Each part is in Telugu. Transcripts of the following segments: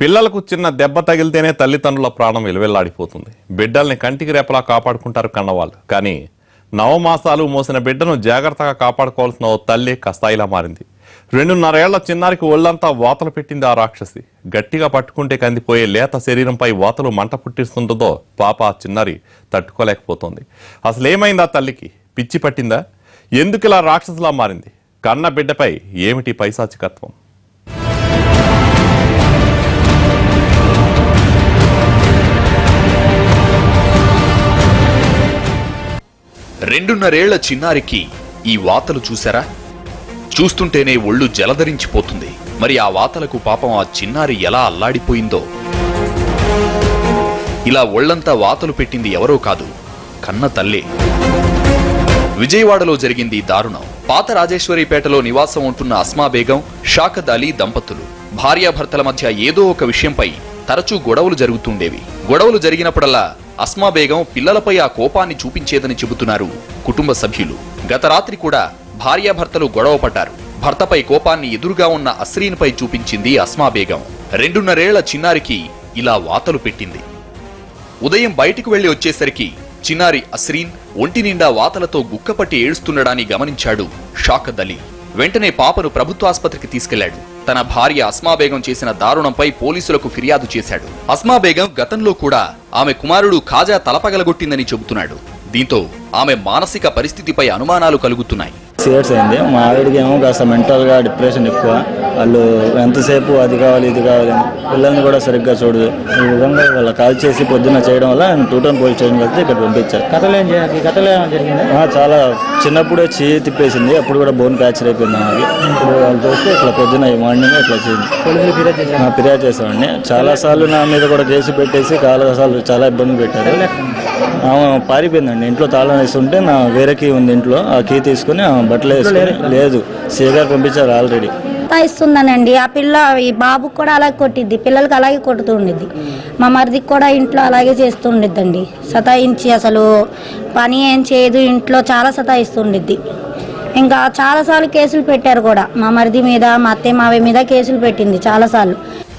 పిల్లలకు చిన్న దెబ్బ తగిలితేనే తల్లిదండ్రుల ప్రాణం విలువెల్లాడిపోతుంది. బిడ్డల్ని కంటికి రేపలా కాపాడుకుంటారు కన్నవాళ్ళు. కానీ నవమాసాలు మోసిన బిడ్డను జాగ్రత్తగా కాపాడుకోవాల్సిన ఓ తల్లి కస్తాయిలా మారింది. రెండున్నరేళ్ళ చిన్నారికి ఒళ్ళంతా వాతలు పెట్టింది ఆ రాక్షసి. గట్టిగా పట్టుకుంటే కందిపోయే లేత శరీరంపై వాతలు మంట పుట్టిస్తుంటుందో పాప ఆ చిన్నారి తట్టుకోలేకపోతుంది. అసలు ఏమైందా తల్లికి? పిచ్చి పట్టిందా? ఎందుకు ఇలా రాక్షసులా మారింది? కన్న బిడ్డపై ఏమిటి పైశాచికత్వం? రెండున్నరేళ్ళ చిన్నారికి ఈ వాతలు చూశారా? చూస్తుంటేనే ఒళ్ళు జలధరించిపోతుంది. మరి ఆ వాతలకు పాపం ఆ చిన్నారి ఎలా అల్లాడిపోయిందో? ఇలా ఒళ్ళంతా వాతలు పెట్టింది ఎవరో కాదు కన్న తల్లే. విజయవాడలో జరిగింది దారుణం. పాత రాజేశ్వరిపేటలో నివాసం ఉంటున్న అస్మా బేగం షాకద్ అలీ దంపతులు. భార్యాభర్తల మధ్య ఏదో ఒక విషయంపై తరచూ గొడవలు జరుగుతుండేవి. గొడవలు జరిగినప్పుడల్లా అస్మా బేగం పిల్లలపై ఆ కోపాన్ని చూపించేదని చెబుతున్నారు కుటుంబ సభ్యులు. గత రాత్రి కూడా భార్యాభర్తలు గొడవ పడ్డారు. భర్తపై కోపాన్ని ఎదురుగా ఉన్న అస్రీన్పై చూపించింది అస్మా బేగం రెండున్నరేళ్ళ చిన్నారికి ఇలా వాతలు పెట్టింది. ఉదయం బయటికి వెళ్ళి వచ్చేసరికి చిన్నారి అస్రీన్ ఒంటి నిండా వాతలతో గుక్కపట్టి ఏడుస్తుండడాన్ని గమనించాడు షాకద్ అలీ వెంటనే పాపను ప్రభుత్వాసుపత్రికి తీసుకెళ్ళాడు. తన భార్య అస్మాబేగం చేసిన దారుణంపై పోలీసులకు ఫిర్యాదు చేశాడు. అస్మాబేగం గతంలో కూడా ఆమె కుమారుడు ఖాజా తలపగలగొట్టిందని చెబుతున్నాడు. దీంతో ఆమె మానసిక పరిస్థితిపై అనుమానాలు కలుగుతున్నాయి. సీరియస్ అయింది. మా ఆవిడకి ఏమో కాస్త మెంటల్గా డిప్రెషన్ ఎక్కువ. వాళ్ళు ఎంతసేపు అది కావాలి ఇది కావాలి పిల్లల్ని కూడా సరిగ్గా చూడదు. ఈ విధంగా వాళ్ళ కాల్ చేసి పొద్దున్న చేయడం వల్ల ఆయన టూ టౌన్ పోలీస్ స్టేషన్ వెళ్తే ఇక్కడ పంపించారు. చాలా చిన్నప్పుడే చెయ్యి తిప్పేసింది అప్పుడు కూడా బోన్ ఫ్రాక్చర్ అయిపోయింది ఆమెకి. ఇప్పుడు వాళ్ళు చూస్తే ఇట్లా పొద్దున్న ఈ మార్నింగ్ ఇట్లా చేయింది ఫిర్యాదు చేసామండి చాలా సార్లు నా మీద కూడా కేసు పెట్టేసి చాలా సార్లు చాలా ఇబ్బంది పెట్టారు. ఆమె పారిపోయిందండి. ఇంట్లో తాళం వేస్తుంటే నా వేరే కీ ఉంది ఇంట్లో ఆ కీ తీసుకుని బట్టలు వేసుకుని లేదు సీ గారు పంపించారు ఆల్రెడీ. ఇస్తుందనండి ఆ పిల్ల ఈ బాబుకి కూడా అలాగే కొట్టిద్ది. పిల్లలకి అలాగే కొట్టుతుండిద్ది మా మరిదికి కూడా ఇంట్లో అలాగే చేస్తుండిద్దండి సతాయించి అసలు పని ఏం చేయదు. ఇంట్లో చాలా సతాయిస్తుండిద్ది ఇంకా చాలాసార్లు కేసులు పెట్టారు కూడా. మా మరిది మీద మా అత్తయ్య మావయ్య మీద కేసులు పెట్టింది చాలాసార్లు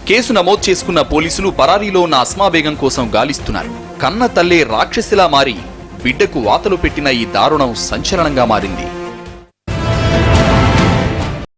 కేసు నమోదు చేసుకున్న పోలీసులు పరారీలో ఉన్న అస్మా బేగం కోసం గాలిస్తున్నారు. కన్న తల్లే రాక్షసిలా మారి బిడ్డకు వాతలు పెట్టిన ఈ దారుణం సంచలనంగా మారింది.